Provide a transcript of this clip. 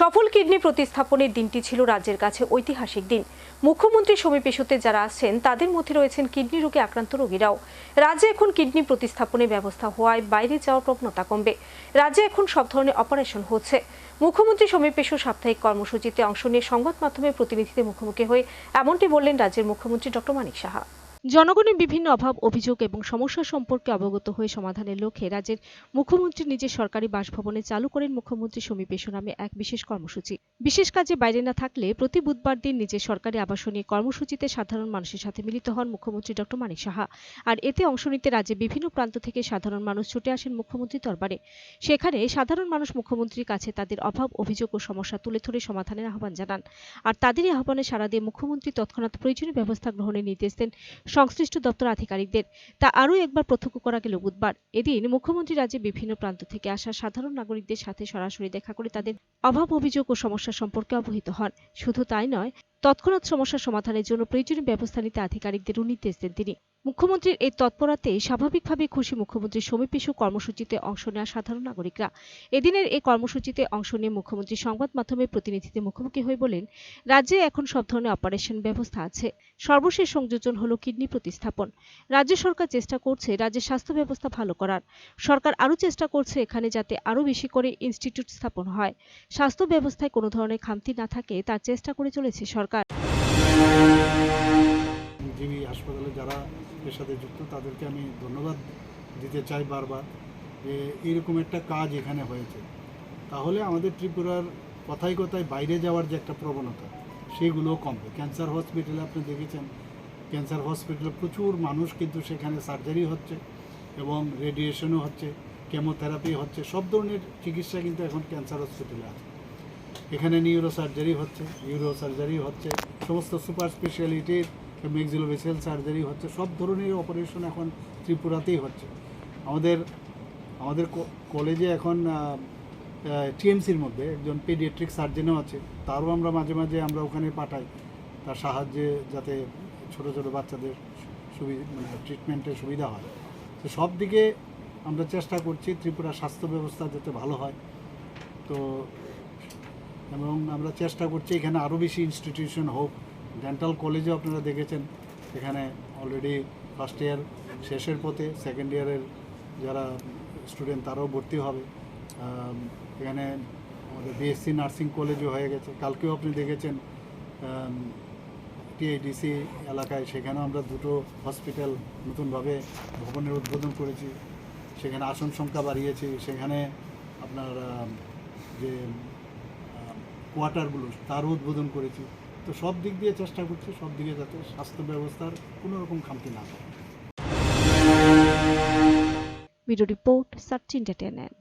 সফল কিডনি প্রতিস্থাপনের দিনটি ছিল রাজ্যের কাছে ঐতিহাসিক দিন। মুখ্যমন্ত্রী সমীপ পেশুতে যারা আসছেন তাদের মধ্যে রয়েছেন কিডনি রোগে আক্রান্ত রোগীরাও। রাজ্যে এখন কিডনি প্রতিস্থাপনের ব্যবস্থা হওয়ায় বাইরে যাওয়ার প্রবণতা কমবে। রাজ্যে এখন সব ধরনের অপারেশন হচ্ছে। মুখ্যমন্ত্রী সমীপ পেশু সাপ্তাহিক কর্মসূচিতে অংশ নিয়ে সংবাদ মাধ্যমের প্রতিনিধিদের মুখোমুখি হয়ে এমনটি বললেন রাজ্যের মুখ্যমন্ত্রী ডক্টর মানিক সাহা। জনগণের বিভিন্ন অভাব, অভিযোগ এবং সমস্যা সম্পর্কে অবগত হয়ে সমাধানের লক্ষ্যে রাজ্যের মুখ্যমন্ত্রী নিজের সরকারি বাসভবনে চালু করেন মুখ্যমন্ত্রী সমীপ পেশু নামে এক বিশেষ কর্মসূচি। বিশেষ কাজে বাইরে না থাকলে প্রতি বুধবার দিন নিজের সরকারি আবাসনে কর্মসূচিতে সাধারণ মানুষের সাথে মিলিত হন মুখ্যমন্ত্রী ডক্টর মানিক সাহা। আর এতে অংশ নিতে রাজ্যের বিভিন্ন প্রান্ত থেকে সাধারণ মানুষ ছুটে আসেন মুখ্যমন্ত্রী দরবারে। সেখানে সাধারণ মানুষ মুখ্যমন্ত্রীর কাছে তাদের অভাব, অভিযোগ ও সমস্যা তুলে ধরে সমাধানের আহ্বান জানান। আর তাদেরই আহ্বানে সাড়া দিয়ে মুখ্যমন্ত্রী তৎক্ষণাৎ প্রয়োজনীয় ব্যবস্থা গ্রহণের নির্দেশ দেন সংশ্লিষ্ট দপ্তর আধিকারিকদের। তা আরও একবার প্রত্যক্ষ করা গেল বুধবার। এদিন মুখ্যমন্ত্রী রাজ্যে বিভিন্ন প্রান্ত থেকে আসা সাধারণ নাগরিকদের সাথে সরাসরি দেখা করে তাদের অভাব, অভিযোগ ও সমস্যা সম্পর্কে অবহিত হন। শুধু তাই নয় তৎক্ষণাৎ সমস্যা সমাধানের জন্য প্রয়োজনীয় ব্যবস্থা নিতে আধিকারিকদেরও নির্দেশ দেন তিনি। মুখ্যমন্ত্রীর এই তৎপরতে স্বাভাবিকভাবে খুশি মুখ্যমন্ত্রী সমীপ কর্মসূচিতে অংশ নেওয়া সাধারণ নাগরিকরা। এদিনের এই কর্মসূচিতে অংশ নিয়ে মুখ্যমন্ত্রী সংবাদ মাধ্যমের প্রতিনিধিদের মুখোমুখি হয়ে বলেন, রাজ্যে এখন সব ধরনের অপারেশন ব্যবস্থা আছে। সর্বশেষ সংযোজন হলো কিডনি প্রতিস্থাপন। রাজ্য সরকার চেষ্টা করছে রাজ্যের স্বাস্থ্য ব্যবস্থা ভালো করার। সরকার আরও চেষ্টা করছে এখানে যাতে আরও বেশি করে ইনস্টিটিউট স্থাপন হয়। স্বাস্থ্য ব্যবস্থায় কোনো ধরনের খামতি না থাকে, তার চেষ্টা করে চলেছে সরকার। জিবি হাসপাতালে যারা এর সাথে যুক্ত, তাদেরকে আমি ধন্যবাদ দিতে চাই বারবার যে এরকম একটা কাজ এখানে হয়েছে। তাহলে আমাদের ত্রিপুরার কথায় কথায় বাইরে যাওয়ার যে একটা প্রবণতা সেগুলোও কমবে। ক্যান্সার হসপিটালে আপনি দেখেছেন, ক্যান্সার হসপিটালে প্রচুর মানুষ কিন্তু সেখানে সার্জারি হচ্ছে এবং রেডিয়েশনও হচ্ছে, কেমোথেরাপি হচ্ছে, সব ধরনের চিকিৎসা কিন্তু এখন ক্যান্সার হসপিটালে আছে। এখানে নিউরো সার্জারি হচ্ছে ইউরো সার্জারি হচ্ছে, সমস্ত সুপার স্পেশালিটির মেক্সিলোভেসেল সার্জারি হচ্ছে, সব ধরনের অপারেশন এখন ত্রিপুরাতেই হচ্ছে। আমাদের আমাদের কলেজে এখন টিএমসির মধ্যে একজন পেডিয়াট্রিক সার্জেনও আছে, তারও আমরা মাঝে মাঝে আমরা ওখানে পাঠাই। তার সাহায্যে যাতে ছোট ছোট বাচ্চাদের সুবিধা মানে ট্রিটমেন্টের সুবিধা হয়। তো সব দিকে আমরা চেষ্টা করছি ত্রিপুরা স্বাস্থ্য ব্যবস্থা যাতে ভালো হয়। তো এবং আমরা চেষ্টা করছি এখানে আরও বেশি ইনস্টিটিউশন হোক। ডেন্টাল কলেজে আপনারা দেখেছেন, এখানে অলরেডি ফার্স্ট ইয়ার শেষের পথে সেকেন্ড ইয়ারের যারা স্টুডেন্ট তারাও ভর্তি হবে। এখানে আমাদের বিএসসি নার্সিং কলেজও হয়ে গেছে। কালকেও আপনি দেখেছেন টিআইডিসি এলাকায় সেখানেও আমরা দুটো হসপিটাল নতুনভাবে ভবনের উদ্বোধন করেছি। সেখানে আসন সংখ্যা বাড়িয়েছি। সেখানে আপনার যে কোয়ার্টারগুলো, তারও উদ্বোধন করেছি। তো সব দিক দিয়ে চেষ্টা করছি, সব দিকে যাতে স্বাস্থ্য ব্যবস্থার কোনো রকম খামতি না থাকে ভিডিও রিপোর্ট সার্চ ইন্টারটেনমেন্ট